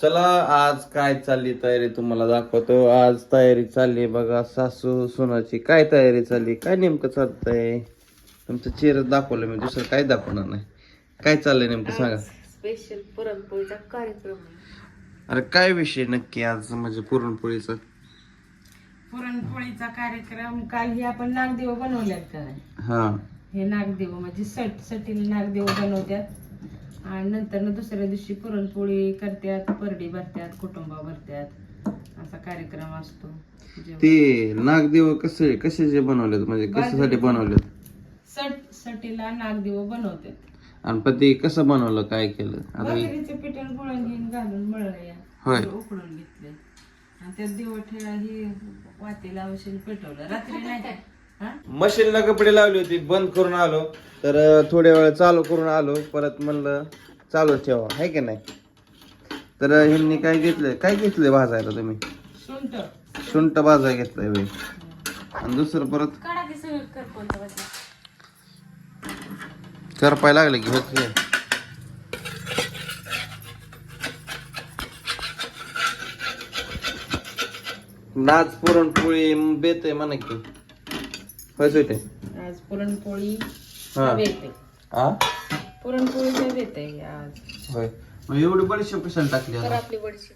चला आज काय चालली तयारी तुम्हाला दाखवतो. आज तयारी चालली बघा सासू सोनाची काय तयारी चालली काय नेमकं चालतंय? तुमचं चेहरा दाखवलं मी दुसरं काय दाखवणार नाही. काय चाललंय नेमकं सांगा. स्पेशल पुरणपोळीचा कार्यक्रम. अरे काय विषय नक्की आज म्हणजे पुरणपोळीचा? पुरणपोळीचा कार्यक्रम काल हे आपण नागदेव बनवल्यात का? हा. हे नागदेव म्हणजे सट सटीला नागदेव बनवतात आणि नंतर ना दुसऱ्या दिवशी पुरणपोळी करतात परडी भरतात कुटुंबा भरतात असा कार्यक्रम असतो. ते नागदेव कसे कशाचे बनवलेत? म्हणजे कशासाठी बनवलेत? सट सटीला नागदेव बनवतात आणि पण ते कसं बनवलं काय केलं? आता हे- बाजरीचं पिठण गुळण घेऊन घालून मळलं या होय. उकडून घेतले आणि त्यात दिवठे ही वातीला औषध पेटवलं. रात्री नाही. मशीनला कपडे लावले होते बंद करून आलो. तर थोड्या वेळ चालू करून आलो. परत म्हणलं चालू ठेवा आहे की नाही? तर ह्यांनी काय घेतलंय? काय घेतलंय भाजायला तुम्ही? सुंट. भाजाय घेतलंय बाई. आणि दुसरं परत? करपाय लागले की होत हे. नाच पुरणपोळी बेत आहे म्हणा की. आज पुरणपोळी हा. येते आ? पुरणपोळीचा येते आज. होय. मग एवढी बडीशेप कशाला टाकली तर आता? आपली बडीशी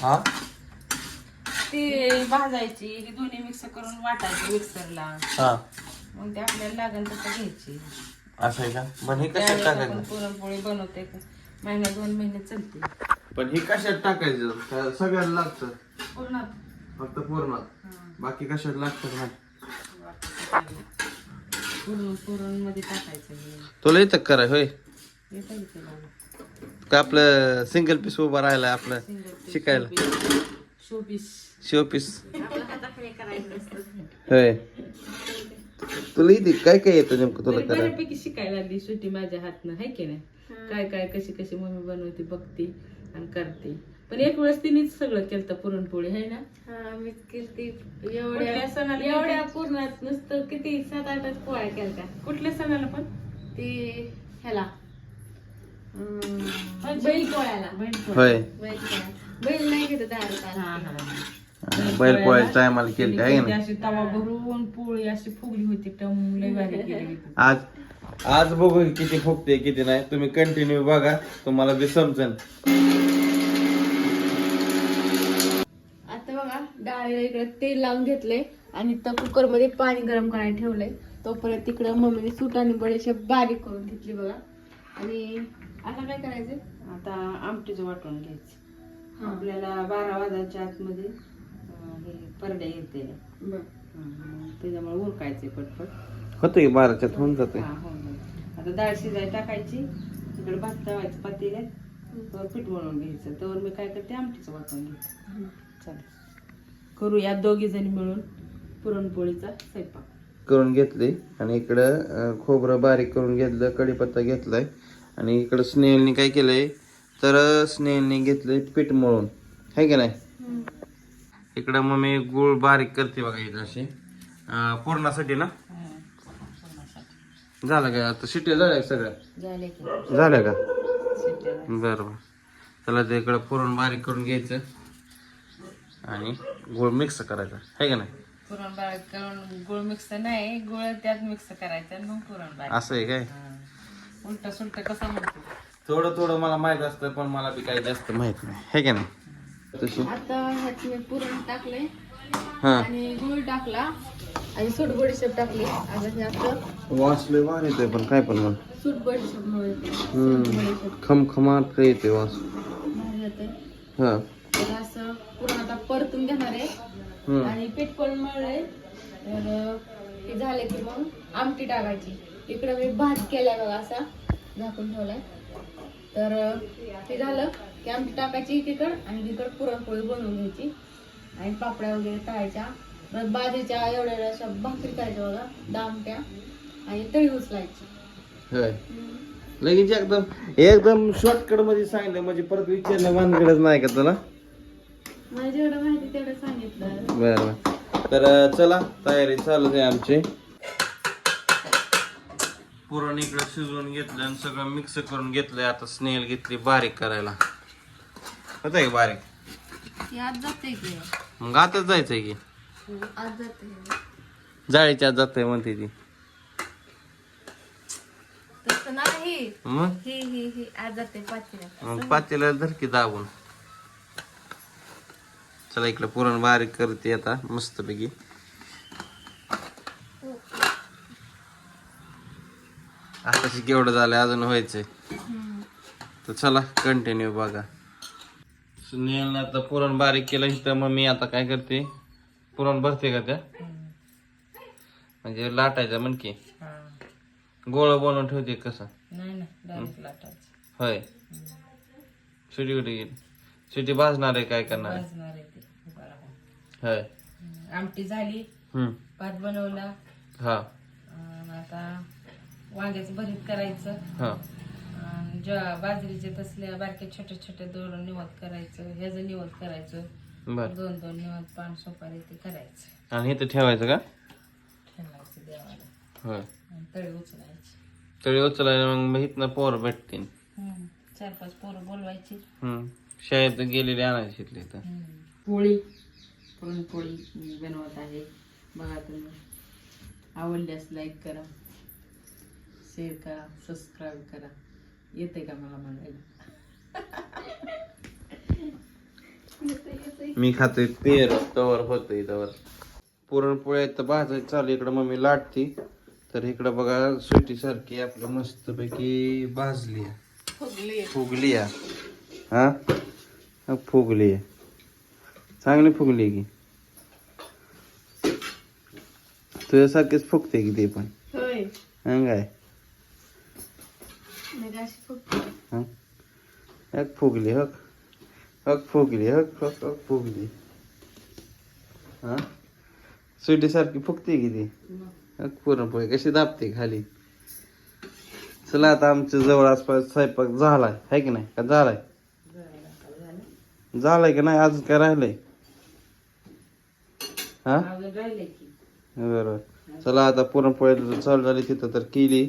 हा ती भाजायची ही दोन्ही मिक्स करून वाटायची मिक्सरला. हा. मग ते आपल्याला लागेल तसं घ्यायची. असं आहे का? पण हे कशात त्यावेळेस आपण टाकायचं पुरणपोळी बनवते. महिना दोन महिने चालते. पण हे कशात टाकायचं? का सगळ्याला लागतं? पूर्णात. फक्त पूर्ण बाकी कशात लागतं नाही पुरण पुरणमध्ये टाकायचं हे. तुला येतं कराय होय. येतं की तुला? का आपलं सिंगल पीस उभा राहिलाय आपलं Single piece, शिकायला? शोपीस शिव पीस होय. तुला येते काय काय येतं नेमकं तुला तरी करायला? बऱ्यापैकी शिकायला लागली सुट्टी माझ्या हातनं आहे की नाही? काय काय कशी कशी मम्मी बनवते बघते आणि करते. पण एक वेळेस तिनेच सगळं केलं पुरणपोळी आहे ना? मीच केलती कुठल्या सणाला एवढ्या पूर्णात नुसतं किती सात आठच पोळ्या केलत्या. कुठल्या सणाला पण? ती ह्याला. म्हणजे- बैल पोळ्याला. होय. बैल पोळ्या बैल नाही घेत हा, हा. बैल पोळ्याच्या टायमाला केली आहे ना? अशी तवा भरून पोळी अशी फुगली होती टम लय भारी केली होती. आज आज बघू किती फुगते किती नाही. तुम्ही कंटिन्यू बघा. तुम्हाला बी समजन आता बघा डाळीला इकडे तेल लावून घेतले आणि त्या कुकरमध्ये पाणी गरम करायला ठेवलंय. तोपर्यंत तिकडं मम्मीने सूट आणि बडेशे बारीक करून घेतली बघा. आणि आता काय करायचं आता आमटीचं वाटून घ्यायचं. आपल्याला बारा वाजायच्या आतमध्ये हे परड्या येते. बरं. त्याच्यामुळे उरकायचे पटपट. होतं बाराच्यात होऊन जाते हा हो हो. आता डाळ शिजाय टाकायची. इकडे भात तवायचं पातेल्यात. तर पीठ मळून घ्यायचं. तर मी काय करते? आमटीचं वाटून घ्यायचं चालेल. करूया दोघी जणी मिळून पुरणपोळीचा स्वयंपाक. करून घेतली. आणि इकडं अं, खोबरं बारीक करून घेतलं कढीपत्ता घेतलाय. आणि इकडं स्नेहलने काय केलंय? तर स्नेहलने घेतलंय पीठ मळून. है की नाही? इकडं मग मी गुळ बारीक करते बघा इथं असे अं, पूर्णासाठी ना? झालं काय आता शिट्ट्या झाल्या का सगळ्या? झाले की. झाल्या का. बरं बरं. चला ते इकडं पुरण बारीक करून घ्यायचं. आणि गुळ मिक्स करायचा. है का नाही? पुरण बारीक करून गुळ मिक्स नाही गुळ त्यात मिक्स करायचं आणि मग पुरण बारीक असं आहे काय? उलट सुलट कसं म्हणतो? थोडं थोडं मला माहीत असतं पण मला बी काही जास्त माहीत नाही. है का नाही? तशी. आता ह्यात मी पुरण टाकले हा. आणि गूळ टाकला. आणि सूट बडीशेप टाकली. आता हे आपलं वास लय वास येतोय पण काय पण मग सूट बडीशेप मुळे. खमखमाट येते वास? भारी हा तर असं पुरण आता परतून घेणार आहे. आणि पीठ पण मळलंय? तर हे झालं की मग आमटी टाकायची. इकडं मी भात केलाय बघा असा झाकून ठेवलाय. तर हे झालं की आमटी टाकायची एकीकडं आणि तिकडं पुरणपोळी बनवून घ्यायची. आणि पापड्या वगैरे तळायच्या. परत बाजरीच्या एवढ्या अशा भाकरी करायच्या बघा दामट्या. आणि तळी उचलायची. लगेच एकदम एकदम शॉर्टकटमध्ये सांगितलं म्हणजे परत विचारलं वानगडच नाही का तुला? मला जेवढं माहिती तेवढं सांगितलं. बर बर. तर चला तयारी चालू आहे आमची. पुरण इकडे शिजवून घेतलं आणि सगळं मिक्स करून घेतलंय. आता स्नेल घेतली बारीक करायला. होत आहे बारीक? आज जाते की. मग आताच जायचंय की. आज जाते. जाळीच्या आत जातंय म्हणते ती. तसं नाही. मग? ही ही ही आज जाते पाचीला. मग पातेला धरकी दाबून. चला इकडे पुरण बारीक करते आता मस्तपैकी. आताशी केवढं झालंय अजून व्हायचंय. तर चला कंटिन्यू बघा. सुनीलनं आता पुरण बारीक केलं इथं मग मी आता काय करते? पुरण भरते का त्या? म्हणजे लाटायचं म्हण की. गोळ बनवून ठेवते कसं? होय. सुटी कुठे गेली? सुटी भाजणार आहे काय करणार आहे? भाजणार आहे ते उभा राहून. होय. आमटी झाली हम्म. भात बनवला. हा. अन आता वांग्याचं भरीत करायचं. हा. अन ज्या बाजरीचे तसल्या बारक्या छोट्या छोट्या दोन निवत करायचं ह्याचं निवत करायचं. बर. दोन दोन निवत पान सुपारी ते करायचं. आणि इथं ठेवायचं का? ठेवायचं देवाला. होय. आणि तळी उचलायची. तळी उचलायला मग इथनं पोर भेटतील. हम्म. चार पाच पोरं बोलवायची. हम्म. शाळेत गेलेले आणायचे इथले इथं. पोळी. पुरणपोळी मी बनवत आहे. बघा तुम्ही. आवडल्यास लाईक करा. शेअर करा. सबस्क्राईब करा. येते का मला म्हणायला? मी खातोय पेर तवर होतोय तवर. पुरणपोळ्या तर भाजायचं चालू. इकडं मम्मी लाटती. तर इकडं बघा सुटी सारखी आपलं मस्तपैकी भाजली फुगली. हा हा, फुगली आहे. चांगली फुगली आहे की. तुझ्यासारखीच फुगते की ते पण. होय. हा काय? मग अशी हा? फुगली हक. हक फुगली हक हक हक फुगली. हा? सुटी सारखी फुगते की ती? हक पुरणपोळी कशी दाबते खाली? चला आता आमच्या जवळ आसपास स्वयंपाक झालाय. है की नाही? का झालाय? झालाय का नाही? आज काय राहिलंय? हा? बरोबर. चला आता पुरणपोळी चालू झाली तिथं तर केली.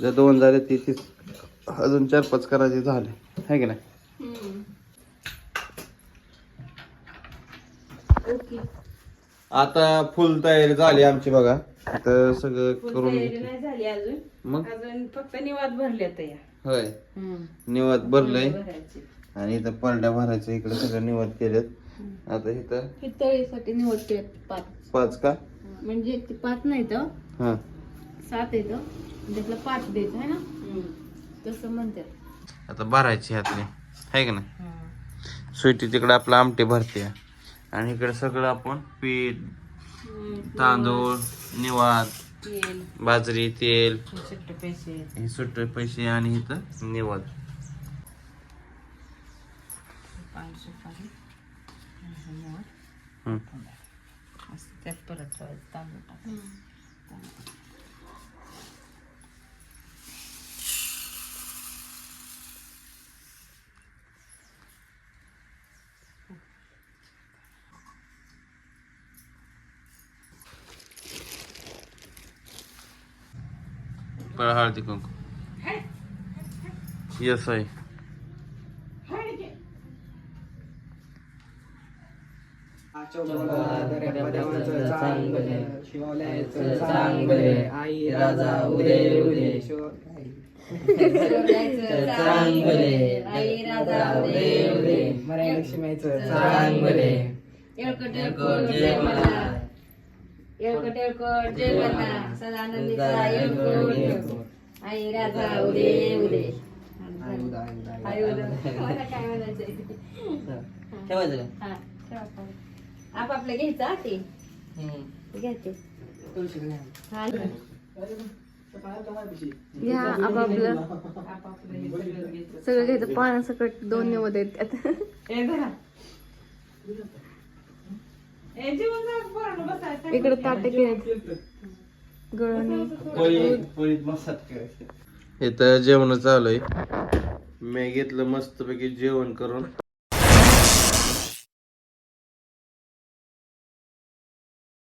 जर दोन झाले ती तीच अजून चार पाच करायचे झाले. है की नाही? ओके. आता फुल तयारी झाली आमची बघा. तर सगळं करून. नाही झाली अजून. मग? अजून फक्त निवाद भरले होय. निवात भरलंय. आणि इथं पलड्या भरायचं इकडे सगळं निवात केलेत. आता इथं? ही तळीसाठी निवडते पाच. पाच का? म्हणजे ते पाच नाही तर हा. सात येतं त्यातलं पाच द्यायचं आहे ना? तसं म्हणतात. आता भरायची ह्यातली है का नाही? स्वीटी तिकडे आपलं आमटे भरते. आणि इकडे सगळं आपण पीठ तांदूळ तेल. बाजरी तेल. सुट्टे पैसे. हे सुट्टे पैसे आणि इथं पान सुपारी आणि निवड. हम्म. असं त्यात परत ठेवायचं तांदूळ टाकायचं पण हळदी कुंकू येस आहे आई राजा उदे उदे आई राजा उदे उदे मराई लक्ष्मीचं चांगले येळकोट येळकोट जय मला येळकोट येळकोट जय मला सदानंदीचा येळकोट आई राजा उदे उदे आई उदे मला काय म्हणायचंय ठेवायचं हा. आपापलं घ्यायचं हा ते. घ्यायचे. हा घ्या. आपापलं हे सगळं घ्यायचं. पाण्यासकट दोन निवड आहेत त्यात इकडे ताटे केलेत गळणी. इथं जेवण चालू आहे. मी घेतलं मस्तपैकी जेवण करून.